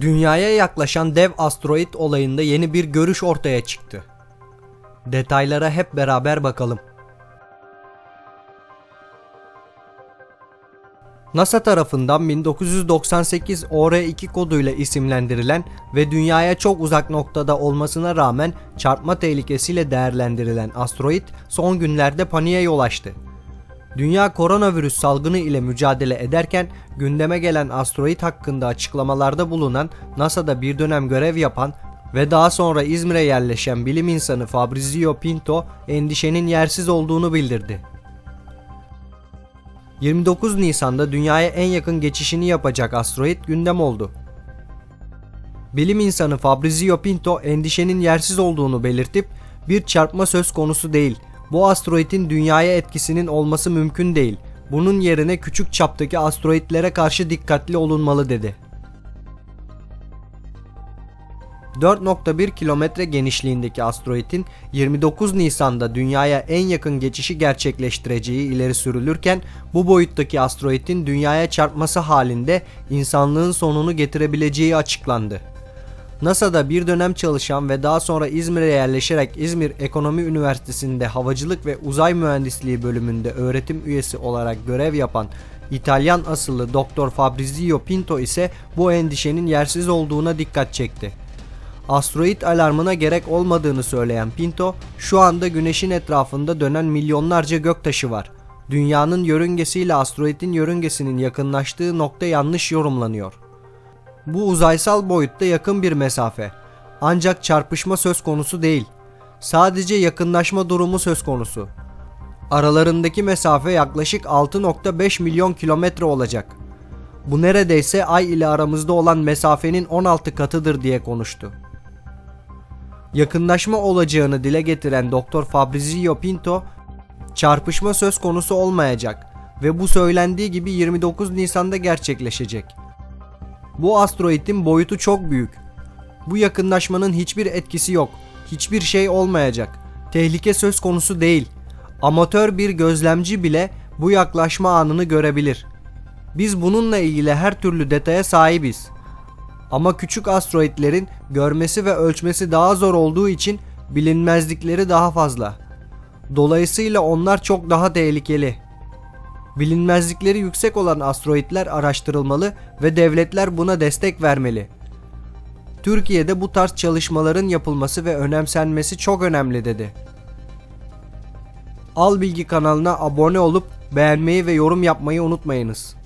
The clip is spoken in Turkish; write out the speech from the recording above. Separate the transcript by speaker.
Speaker 1: Dünyaya yaklaşan dev asteroid olayında yeni bir görüş ortaya çıktı. Detaylara hep beraber bakalım. NASA tarafından 1998 OR2 koduyla isimlendirilen ve dünyaya çok uzak noktada olmasına rağmen çarpma tehlikesiyle değerlendirilen asteroid son günlerde paniğe yol açtı. Dünya koronavirüs salgını ile mücadele ederken gündeme gelen asteroid hakkında açıklamalarda bulunan NASA'da bir dönem görev yapan ve daha sonra İzmir'e yerleşen bilim insanı Fabrizio Pinto endişenin yersiz olduğunu bildirdi. 29 Nisan'da dünyaya en yakın geçişini yapacak asteroid gündem oldu. Bilim insanı Fabrizio Pinto endişenin yersiz olduğunu belirtip bir çarpma söz konusu değil. Bu asteroidin dünyaya etkisinin olması mümkün değil. Bunun yerine küçük çaptaki asteroidlere karşı dikkatli olunmalı dedi. 4.1 kilometre genişliğindeki asteroidin 29 Nisan'da dünyaya en yakın geçişi gerçekleştireceği ileri sürülürken bu boyuttaki asteroidin dünyaya çarpması halinde insanlığın sonunu getirebileceği açıklandı. NASA'da bir dönem çalışan ve daha sonra İzmir'e yerleşerek İzmir Ekonomi Üniversitesi'nde havacılık ve uzay mühendisliği bölümünde öğretim üyesi olarak görev yapan İtalyan asıllı Dr. Fabrizio Pinto ise bu endişenin yersiz olduğuna dikkat çekti. Asteroid alarmına gerek olmadığını söyleyen Pinto, şu anda güneşin etrafında dönen milyonlarca göktaşı var. Dünyanın yörüngesiyle asteroidin yörüngesinin yakınlaştığı nokta yanlış yorumlanıyor. Bu uzaysal boyutta yakın bir mesafe. Ancak çarpışma söz konusu değil. Sadece yakınlaşma durumu söz konusu. Aralarındaki mesafe yaklaşık 6.5 milyon kilometre olacak. Bu neredeyse ay ile aramızda olan mesafenin 16 katıdır diye konuştu. Yakınlaşma olacağını dile getiren Dr. Fabrizio Pinto, çarpışma söz konusu olmayacak ve bu söylendiği gibi 29 Nisan'da gerçekleşecek. Bu asteroidin boyutu çok büyük. Bu yakınlaşmanın hiçbir etkisi yok. Hiçbir şey olmayacak. Tehlike söz konusu değil. Amatör bir gözlemci bile bu yaklaşma anını görebilir. Biz bununla ilgili her türlü detaya sahibiz. Ama küçük asteroidlerin görmesi ve ölçmesi daha zor olduğu için bilinmezlikleri daha fazla. Dolayısıyla onlar çok daha tehlikeli. Bilinmezlikleri yüksek olan asteroidler araştırılmalı ve devletler buna destek vermeli. Türkiye'de bu tarz çalışmaların yapılması ve önemsenmesi çok önemli dedi. Al Bilgi kanalına abone olup beğenmeyi ve yorum yapmayı unutmayınız.